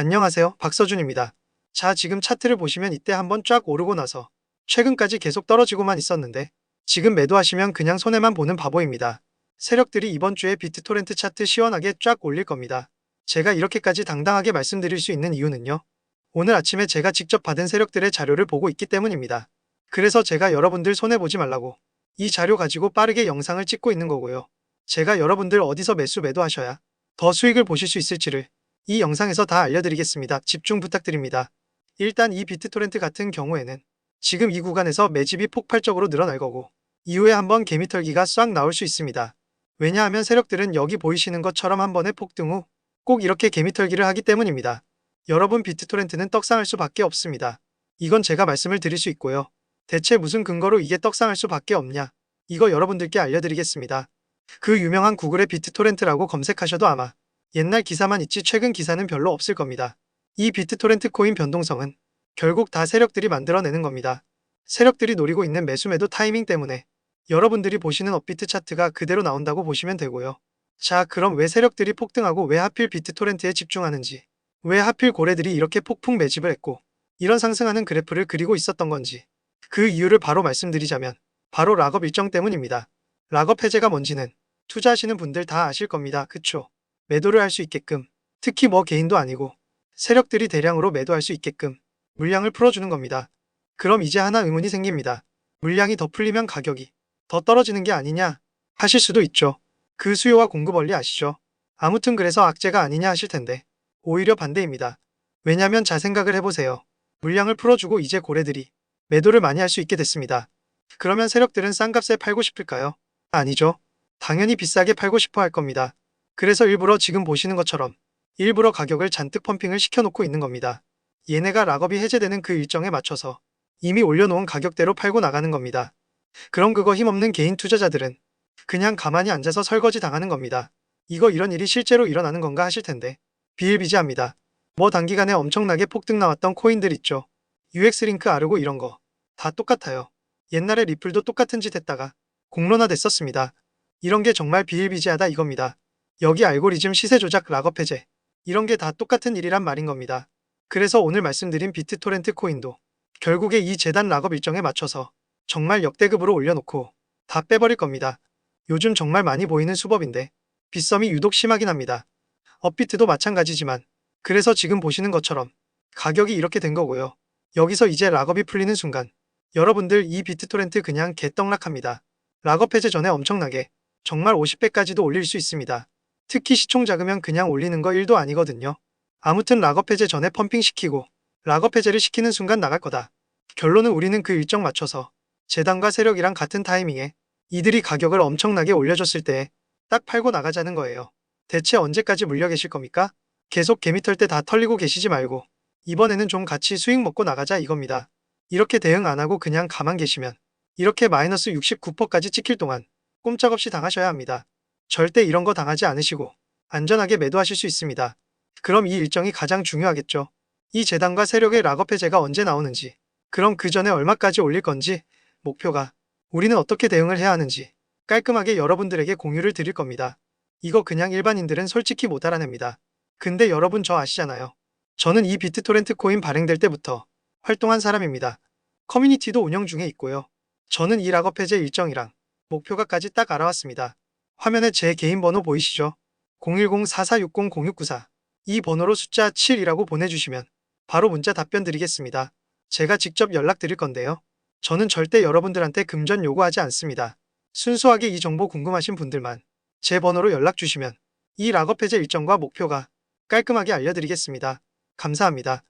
안녕하세요. 박서준입니다. 자, 지금 차트를 보시면 이때 한번 쫙 오르고 나서 최근까지 계속 떨어지고만 있었는데 지금 매도하시면 그냥 손해만 보는 바보입니다. 세력들이 이번 주에 비트토렌트 차트 시원하게 쫙 올릴 겁니다. 제가 이렇게까지 당당하게 말씀드릴 수 있는 이유는요. 오늘 아침에 제가 직접 받은 세력들의 자료를 보고 있기 때문입니다. 그래서 제가 여러분들 손해보지 말라고 이 자료 가지고 빠르게 영상을 찍고 있는 거고요. 제가 여러분들 어디서 매수 매도하셔야 더 수익을 보실 수 있을지를 이 영상에서 다 알려드리겠습니다. 집중 부탁드립니다. 일단 이 비트토렌트 같은 경우에는 지금 이 구간에서 매집이 폭발적으로 늘어날 거고 이후에 한번 개미털기가 싹 나올 수 있습니다. 왜냐하면 세력들은 여기 보이시는 것처럼 한 번의 폭등 후 꼭 이렇게 개미털기를 하기 때문입니다. 여러분 비트토렌트는 떡상할 수밖에 없습니다. 이건 제가 말씀을 드릴 수 있고요. 대체 무슨 근거로 이게 떡상할 수밖에 없냐? 이거 여러분들께 알려드리겠습니다. 그 유명한 구글의 비트토렌트라고 검색하셔도 아마 옛날 기사만 있지 최근 기사는 별로 없을 겁니다. 이 비트토렌트 코인 변동성은 결국 다 세력들이 만들어내는 겁니다. 세력들이 노리고 있는 매수매도 타이밍 때문에 여러분들이 보시는 업비트 차트가 그대로 나온다고 보시면 되고요. 자, 그럼 왜 세력들이 폭등하고 왜 하필 비트토렌트에 집중하는지, 왜 하필 고래들이 이렇게 폭풍 매집을 했고, 이런 상승하는 그래프를 그리고 있었던 건지, 그 이유를 바로 말씀드리자면, 바로 락업 일정 때문입니다. 락업 해제가 뭔지는 투자하시는 분들 다 아실 겁니다. 그쵸? 매도를 할 수 있게끔, 특히 뭐 개인도 아니고, 세력들이 대량으로 매도할 수 있게끔 물량을 풀어주는 겁니다. 그럼 이제 하나 의문이 생깁니다. 물량이 더 풀리면 가격이 더 떨어지는 게 아니냐 하실 수도 있죠. 그 수요와 공급 원리 아시죠? 아무튼 그래서 악재가 아니냐 하실 텐데 오히려 반대입니다. 왜냐면 자 생각을 해보세요. 물량을 풀어주고 이제 고래들이 매도를 많이 할 수 있게 됐습니다. 그러면 세력들은 싼 값에 팔고 싶을까요? 아니죠. 당연히 비싸게 팔고 싶어 할 겁니다. 그래서 일부러 지금 보시는 것처럼 일부러 가격을 잔뜩 펌핑을 시켜놓고 있는 겁니다. 얘네가 락업이 해제되는 그 일정에 맞춰서 이미 올려놓은 가격대로 팔고 나가는 겁니다. 그럼 그거 힘없는 개인 투자자들은 그냥 가만히 앉아서 설거지 당하는 겁니다. 이거 이런 일이 실제로 일어나는 건가 하실 텐데 비일비재합니다. 뭐 단기간에 엄청나게 폭등 나왔던 코인들 있죠. UX링크 아르고 이런 거 다 똑같아요. 옛날에 리플도 똑같은 짓 했다가 공론화 됐었습니다. 이런 게 정말 비일비재하다 이겁니다. 여기 알고리즘 시세 조작 락업 해제 이런 게 다 똑같은 일이란 말인 겁니다. 그래서 오늘 말씀드린 비트토렌트 코인도 결국에 이 재단 락업 일정에 맞춰서 정말 역대급으로 올려놓고 다 빼버릴 겁니다. 요즘 정말 많이 보이는 수법인데 빗썸이 유독 심하긴 합니다. 업비트도 마찬가지지만 그래서 지금 보시는 것처럼 가격이 이렇게 된 거고요. 여기서 이제 락업이 풀리는 순간 여러분들 이 비트토렌트 그냥 개떡락합니다. 락업 해제 전에 엄청나게 정말 50배까지도 올릴 수 있습니다. 특히 시총 작으면 그냥 올리는 거 1도 아니거든요. 아무튼 락업 해제 전에 펌핑 시키고 락업 해제를 시키는 순간 나갈 거다. 결론은 우리는 그 일정 맞춰서 재단과 세력이랑 같은 타이밍에 이들이 가격을 엄청나게 올려줬을 때 딱 팔고 나가자는 거예요. 대체 언제까지 물려 계실 겁니까? 계속 개미 털 때 다 털리고 계시지 말고 이번에는 좀 같이 수익 먹고 나가자 이겁니다. 이렇게 대응 안 하고 그냥 가만 계시면 이렇게 마이너스 69%까지 찍힐 동안 꼼짝없이 당하셔야 합니다. 절대 이런 거 당하지 않으시고 안전하게 매도하실 수 있습니다. 그럼 이 일정이 가장 중요하겠죠. 이 재단과 세력의 락업 해제가 언제 나오는지, 그럼 그 전에 얼마까지 올릴 건지, 목표가, 우리는 어떻게 대응을 해야 하는지 깔끔하게 여러분들에게 공유를 드릴 겁니다. 이거 그냥 일반인들은 솔직히 못 알아냅니다. 근데 여러분 저 아시잖아요. 저는 이 비트토렌트 코인 발행될 때부터 활동한 사람입니다. 커뮤니티도 운영 중에 있고요. 저는 이 락업 해제 일정이랑 목표가까지 딱 알아왔습니다. 화면에 제 개인 번호 보이시죠? 010-4460-0694 이 번호로 숫자 7이라고 보내주시면 바로 문자 답변 드리겠습니다. 제가 직접 연락드릴 건데요. 저는 절대 여러분들한테 금전 요구하지 않습니다. 순수하게 이 정보 궁금하신 분들만 제 번호로 연락 주시면 이 락업 해제 일정과 목표가 깔끔하게 알려드리겠습니다. 감사합니다.